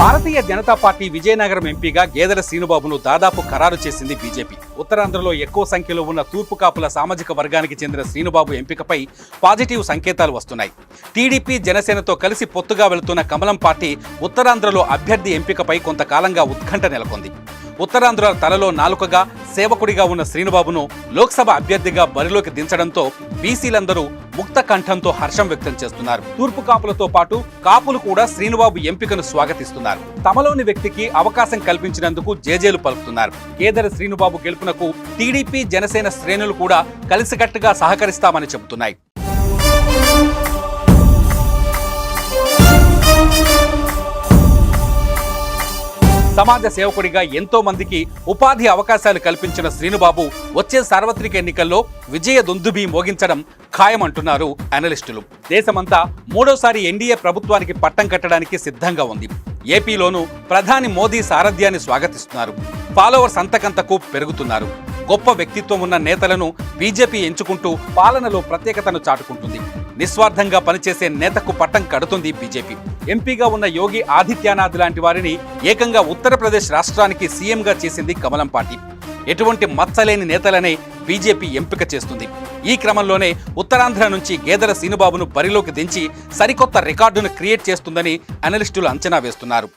Bharatiya Janata party Vizianagaram ఎంపీగా గేదెల శ్రీనుబాబును దాదాపు ఖరారు చేసింది బీజేపీ. ఉత్తరాంధ్రలో ఎక్కువ సంఖ్యలో ఉన్న తూర్పు కాపుల సామాజిక వర్గానికి చెందిన శ్రీనుబాబు ఎంపికపై పాజిటివ్ సంకేతాలు వస్తున్నాయి. టీడీపీ జనసేనతో కలిసి పొత్తుగా వెళుతున్న కమలం పార్టీ ఉత్తరాంధ్రలో అభ్యర్థి ఎంపికపై కొంతకాలంగా ఉత్కంఠ నెలకొంది. ఉత్తరాంధ్ర తలలో నాలుకగా సేవకుడిగా ఉన్న శ్రీనుబాబును లోక్సభ అభ్యర్థిగా బరిలోకి దించడంతో బీసీలందరూ ముక్త కంఠంతో హర్షం వ్యక్తం చేస్తున్నారు. తూర్పు కాపులతో పాటు కాపులు కూడా శ్రీనుబాబు ఎంపికను స్వాగతిస్తున్నారు. తమలోని వ్యక్తికి అవకాశం కల్పించినందుకు జేజేలు పలుకుతున్నారు. కేదర శ్రీనుబాబు గెలుపునకు టీడీపీ జనసేన శ్రేణులు కూడా కలిసికట్టుగా సహకరిస్తామని చెబుతున్నాయి. సమాజ సేవకుడిగా ఎంతో మందికి ఉపాధి అవకాశాలు కల్పించిన శ్రీనుబాబు వచ్చే సార్వత్రిక ఎన్నికల్లో విజయ దొందుబి మోగించడం ఖాయమంటున్నారు అనలిస్టులు దేశమంతా మూడోసారి ఎన్డీఏ ప్రభుత్వానికి పట్టం కట్టడానికి సిద్ధంగా ఉంది. ఏపీలోనూ ప్రధాని మోదీ సారథ్యాన్ని స్వాగతిస్తున్నారు. ఫాలోవర్స్ అంతకంతకు పెరుగుతున్నారు. గొప్ప వ్యక్తిత్వం ఉన్న నేతలను బీజేపీ ఎంచుకుంటూ పాలనలో ప్రత్యేకతను చాటుకుంటుంది. నిస్వార్థంగా పనిచేసే నేతకు పట్టం కడుతుంది బీజేపీ. ఎంపీగా ఉన్న యోగి ఆదిత్యనాథ్ లాంటి వారిని ఏకంగా ఉత్తరప్రదేశ్ రాష్ట్రానికి సీఎంగా చేసింది కమలం పార్టీ. ఎటువంటి మచ్చలేని నేతలనే బీజేపీ ఎంపిక చేస్తుంది. ఈ క్రమంలోనే ఉత్తరాంధ్ర నుంచి గేదెల సీనుబాబును బరిలోకి దించి సరికొత్త రికార్డును క్రియేట్ చేస్తుందని అనలిస్టులు అంచనా వేస్తున్నారు.